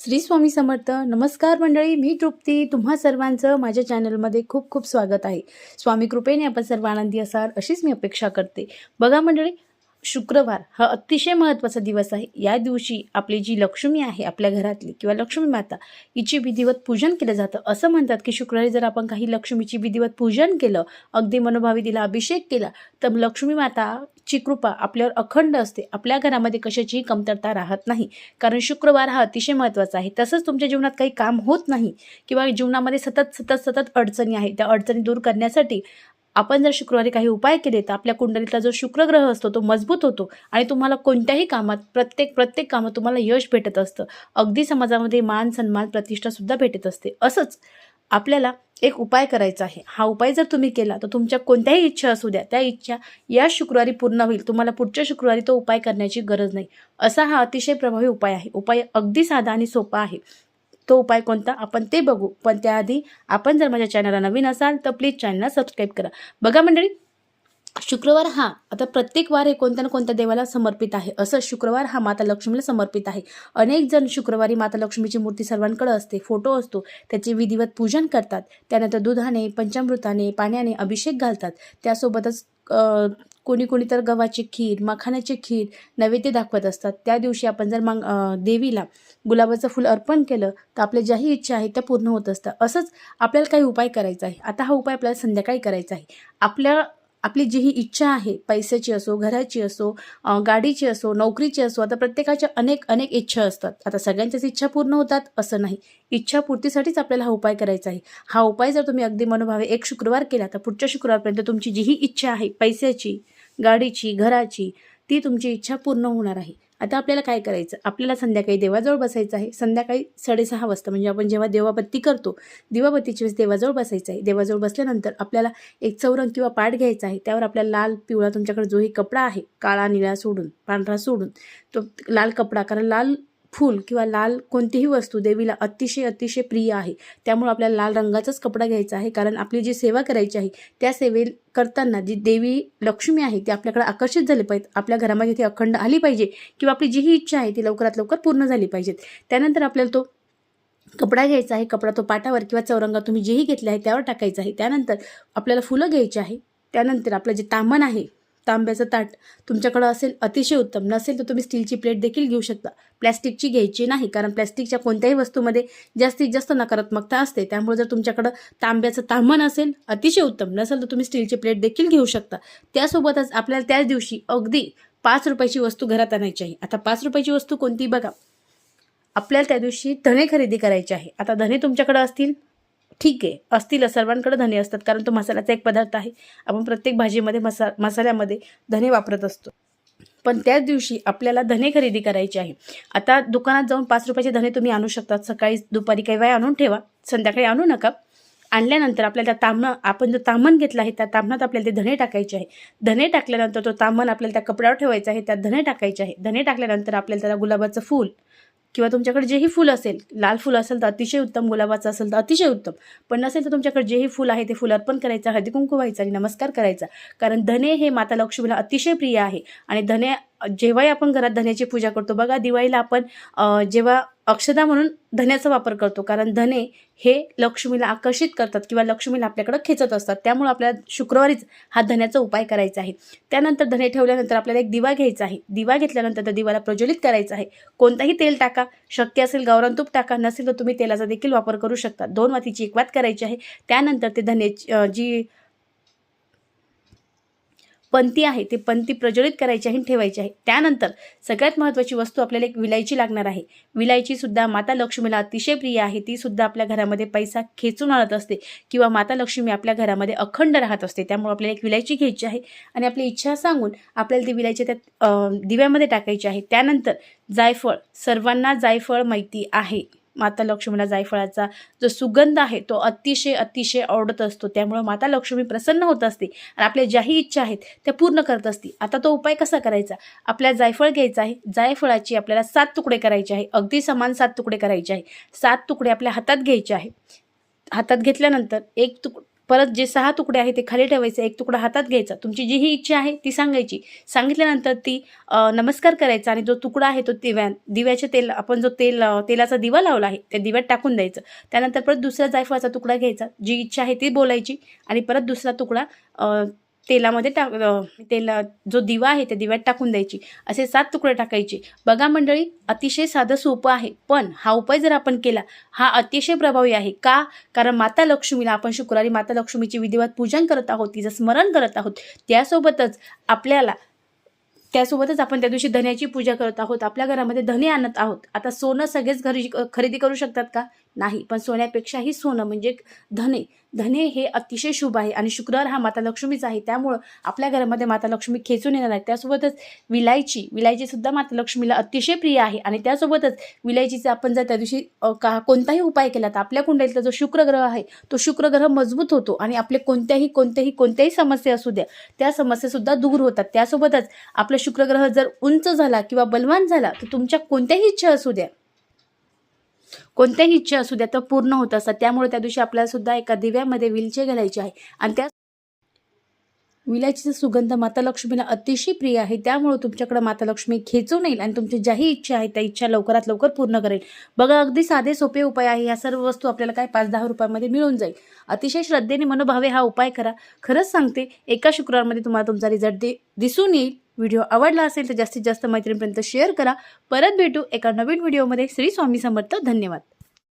श्री स्वामी समर्थ. नमस्कार मंडळी मी तृप्ती. तुम्हा सर्वांचं माझ्या चॅनलमध्ये खूप खूप स्वागत आहे. स्वामी कृपेने आपण सर्व आनंदी असाल अशीच मी अपेक्षा करते. बघा मंडळी शुक्रवार हा अतिशय महत्त्वाचा दिवस आहे. या दिवशी आपली जी लक्ष्मी आहे आपल्या घरातली किंवा लक्ष्मी माता हिची विधिवत पूजन केलं जातं. असं म्हणतात की शुक्रवारी जर आपण काही लक्ष्मीची विधिवत पूजन केलं अगदी मनोभावी तिला अभिषेक केला तर लक्ष्मी माता ची कृपा आपल्यावर अखंड असते. आपल्या घरामध्ये कशाचीही कमतरता राहत नाही. कारण शुक्रवार हा अतिशय महत्त्वाचा आहे. तसंच तुमच्या जीवनात काही काम होत नाही किंवा जीवनामध्ये सतत सतत सतत अडचणी आहे त्या अडचणी दूर करण्यासाठी आपण जर शुक्रवारी काही उपाय केले तर आपल्या कुंडलीतला जो शुक्रग्रह असतो तो मजबूत होतो आणि तुम्हाला कोणत्याही कामात प्रत्येक प्रत्येक कामात तुम्हाला यश भेटत असतं. अगदी समाजामध्ये मान सन्मान प्रतिष्ठासुद्धा भेटत असते. असंच आपल्याला एक उपाय करायचा आहे. हा उपाय जर तुम्ही केला तर तुमच्या कोणत्याही इच्छा असू द्या त्या इच्छा या शुक्रवारी पूर्ण होईल. तुम्हाला पुढच्या शुक्रवारी तो उपाय करण्याची गरज नाही. असा हा अतिशय प्रभावी उपाय आहे. उपाय अगदी साधा आणि सोपा आहे. तो उपाय कोणता? आपण ते बघू. पण त्याआधी आपण जर माझ्या चॅनलला नवीन असाल तर प्लीज चॅनलला सबस्क्राईब करा. बघा मंडळी शुक्रवार हा आता प्रत्येक वार हे कोणत्या ना कोणत्या देवाला समर्पित आहे? असं शुक्रवार हा माता लक्ष्मीला समर्पित आहे. अनेक जण शुक्रवारी माता लक्ष्मीची मूर्ती सर्वांकडे असते फोटो असतो त्याचे विधिवत पूजन करतात त्यानंतर दुधाने पंचामृताने पाण्याने अभिषेक घालतात. त्यासोबतच कोणी कोणी तर गव्हाची खीर मखाण्याची खीर नैवेद्य दाखवत असतात. त्या दिवशी आपण जर मग देवीला गुलाबाचं फुल अर्पण केलं तर आपल्या ज्याही इच्छा आहेत त्या पूर्ण होत असतात. असंच आपल्याला काही उपाय करायचा आहे. आता हा उपाय आपल्याला संध्याकाळी करायचा आहे. आपल्या आपली जी ही इच्छा आहे पैशाची असो घराची असो गाडीची असो नोकरीची असो आता प्रत्येकाच्या अनेक अनेक इच्छा असतात. आता सगळ्यांच्याच इच्छा पूर्ण होतात असं नाही. इच्छापूर्तीसाठीच आपल्याला हा उपाय करायचा आहे. हा उपाय जर तुम्ही अगदी मनोभावे एक शुक्रवार केला तर पुढच्या शुक्रवारपर्यंत तुमची जी ही इच्छा आहे पैशाची गाडीची घराची ती तुमची इच्छा पूर्ण होणार आहे. आता आपल्याला काय करायचं? आपल्याला संध्याकाळी देवाजवळ बसायचं आहे. संध्याकाळी साडेसहा वाजता म्हणजे आपण जेव्हा देवाबत्ती करतो दिवाबत्तीच्या वेळेस देवाजवळ बसायचं आहे. देवाजवळ बसल्यानंतर आपल्याला एक चौरंग किंवा पाठ घ्यायचा आहे. त्यावर आपल्याला लाल पिवळा तुमच्याकडे जोही कपडा आहे काळा निळा सोडून पांढरा सोडून तो लाल कपडा कारण लाल फूल किंवा लाल कोणतीही वस्तू देवीला अतिशय अतिशय प्रिय आहे. त्यामुळे आपल्याला लाल रंगाचाच कपडा घ्यायचा आहे. कारण आपली जी सेवा करायची आहे त्या सेवे करताना जी देवी लक्ष्मी आहे ती आपल्याकडे आकर्षित झाली पाहिजे आपल्या घरामध्ये ती अखंड आली पाहिजे किंवा आपली जी ही इच्छा आहे ती लवकरात लवकर पूर्ण झाली पाहिजेत. त्यानंतर आपल्याला तो कपडा घ्यायचा आहे. कपडा तो पाटावर किंवा चौरंगा तुम्ही जेही घेतला आहे त्यावर टाकायचा आहे. त्यानंतर आपल्याला फुलं घ्यायची आहे. त्यानंतर आपलं जे तामण आहे तांब्याचं ताट तुमच्याकडं असेल अतिशय उत्तम. नसेल तर तुम्ही स्टीलची प्लेट देखील घेऊ शकता. प्लॅस्टिकची घ्यायची नाही कारण प्लॅस्टिकच्या कोणत्याही वस्तूमध्ये जास्तीत जास्त नकारात्मकता असते. त्यामुळे जर तुमच्याकडं तांब्याचं तांबण असेल अतिशय उत्तम. नसेल तर तुम्ही स्टीलची प्लेट देखील घेऊ शकता. त्यासोबतच आपल्याला त्याच दिवशी अगदी पाच रुपयाची वस्तू घरात आणायची आहे. आता पाच रुपयाची वस्तू कोणती बघा. आपल्याला त्या दिवशी धने खरेदी करायचे आहे. आता धने तुमच्याकडे असतील? ठीक आहे. असतील सर्वांकडे धने असतात कारण तो मसाल्याचा एक पदार्थ आहे. आपण प्रत्येक भाजीमध्ये मसा मसाल्यामध्ये धने वापरत असतो. पण त्याच दिवशी आपल्याला धने खरेदी करायचे आहे. आता दुकानात जाऊन पाच रुपयाचे धने तुम्ही आणू शकतात. सकाळी दुपारी काही वेळ आणून ठेवा. संध्याकाळी आणू नका. आणल्यानंतर आपल्याला त्या तांबणं आपण जो तांबण घेतला आहे त्या तांबणात आपल्याला ते धने टाकायचे आहे. धने टाकल्यानंतर तो तांबण आपल्याला त्या कपड्यावर ठेवायचा आहे त्यात धने टाकायचे आहे. धने टाकल्यानंतर आपल्याला त्याला गुलाबाचं फूल किंवा तुमच्याकडे जेही फुल असेल लाल फुल असेल तर अतिशय उत्तम गुलाबाचं असेल तर अतिशय उत्तम. पण नसेल तर तुमच्याकडे जेही फुल आहे ते फुल अर्पण करायचं हळदी कुंकू व्हायचं आणि नमस्कार करायचा. कारण धने हे माता लक्ष्मीला अतिशय प्रिय आहे आणि धने जेव्हाही आपण घरात धन्याची पूजा करतो बघा दिवाळीला आपण जेव्हा अक्षदा म्हणून धन्याचा वापर करतो कारण धने हे लक्ष्मीला आकर्षित करतात किंवा लक्ष्मीला आपल्याकडे खेचत असतात. त्यामुळे आपल्याला शुक्रवारीच हा धन्याचा उपाय करायचा आहे. त्यानंतर धने ठेवल्यानंतर आपल्याला एक दिवा घ्यायचा आहे. दिवा घेतल्यानंतर त्या दिवाला प्रज्वलित करायचा आहे. कोणताही तेल टाका. शक्य असेल गावरान तूप टाका. नसेल तर तुम्ही तेलाचा देखील वापर करू शकता. दोन वातीची एक वात करायची आहे. त्यानंतर ते धन्याची जी पंती आहे ते पंती प्रज्वलित करायची आहे आणि ठेवायची आहे. त्यानंतर सगळ्यात महत्त्वाची वस्तू आपल्याला एक विलायची लागणार आहे. विलायची सुद्धा माता लक्ष्मीला अतिशय प्रिय आहे. ती सुद्धा आपल्या घरामध्ये पैसा खेचून आणत असते किंवा माता लक्ष्मी आपल्या घरामध्ये अखंड राहत असते. त्यामुळे आपल्याला एक विलायची घ्यायची आहे आणि आपली इच्छा सांगून आपल्याला ती विलायची त्यात दिव्यामध्ये टाकायची आहे. त्यानंतर जायफळ सर्वांना जायफळ माहिती आहे. माता लक्ष्मीला जायफळाचा जो सुगंध आहे तो अतिशय अतिशय आवडत असतो. त्यामुळं माता लक्ष्मी प्रसन्न होत असते आणि आपल्या ज्याही इच्छा आहेत त्या पूर्ण करत असते. आता तो उपाय कसा करायचा? आपल्या जायफळ घ्यायचा आहे. जायफळाची आपल्याला सात तुकडे करायचे आहे. अगदी समान सात तुकडे करायचे आहे. सात तुकडे आपल्या हातात घ्यायचे आहे. हातात घेतल्यानंतर एक तुक परत जे सहा तुकडे आहे ते खाली ठेवायचे एक तुकडा हातात घ्यायचा. तुमची जी ही इच्छा आहे ती सांगायची. सांगितल्यानंतर ती नमस्कार करायचा आणि जो तुकडा आहे तो दिव्या दिव्याचे तेल आपण जो तेल तेलाचा दिवा लावला आहे त्या दिव्यात टाकून द्यायचं. त्यानंतर परत दुसऱ्या जायफळाचा तुकडा घ्यायचा. जी इच्छा आहे ती बोलायची आणि परत दुसरा तुकडा तेलामध्ये टाक तेला जो दिवा आहे त्या दिव्यात टाकून द्यायची. असे सात तुकडे टाकायचे. बघा मंडळी अतिशय साधं सोपं आहे पण हा उपाय जर आपण केला हा अतिशय प्रभावी आहे. का? कारण माता लक्ष्मीला आपण शुक्रवारी माता लक्ष्मीची विधिवत पूजन करत आहोत तिचं स्मरण करत आहोत. त्यासोबतच आपल्याला त्यासोबतच आपण त्या दिवशी धन्याची पूजा करत आहोत आपल्या घरामध्ये धने आणत आहोत. आता सोनं सगळेच घरी खरेदी करू शकतात का? नाही पण सोन्यापेक्षाही सोनं म्हणजे धने. धने हे अतिशय शुभ आहे आणि शुक्रवार हा माता लक्ष्मीचा आहे. त्यामुळं आपल्या घरामध्ये माता लक्ष्मी खेचून येणार आहे त्यासोबतच विलायची विलायची सुद्धा माता लक्ष्मीला अतिशय प्रिय आहे आणि त्यासोबतच विलायचीचा आपण जर त्या दिवशी का कोणताही उपाय केला तर आपल्या कुंडलीतला जो शुक्रग्रह आहे तो शुक्रग्रह मजबूत होतो आणि आपले कोणत्याही कोणत्याही कोणत्याही समस्या असू द्या त्या समस्यासुद्धा दूर होतात. त्यासोबतच आपला शुक्रग्रह जर उंच झाला किंवा बलवान झाला तर तुमच्या कोणत्याही इच्छा असू द्या कोणत्याही इच्छा असू द्या तर पूर्ण होत असतात. त्यामुळे त्या दिवशी आपल्याला सुद्धा एका दिव्यामध्ये विलचे घालायचे आहे. आणि त्या विलायचीचा सुगंध माता लक्ष्मीला अतिशय प्रिय आहे. त्यामुळे तुमच्याकडे माता लक्ष्मी खेचून येईल आणि तुमची ज्याही इच्छा आहे त्या इच्छा लवकरात लवकर पूर्ण करेल. बघा अगदी साधे सोपे उपाय आहे. ह्या सर्व वस्तू आपल्याला काय पाच दहा रुपयामध्ये मिळून जाईल. अतिशय श्रद्धेने मनोभावे हा उपाय करा. खरंच सांगते एका शुक्रवारमध्ये तुम्हाला तुमचा रिझल्ट दे दिसून येईल. व्हिडिओ आवडला असेल तर जास्तीत जास्त मैत्रिणीपर्यंत शेअर करा. परत भेटू एका नवीन व्हिडिओमध्ये. श्री स्वामी समर्थ. धन्यवाद.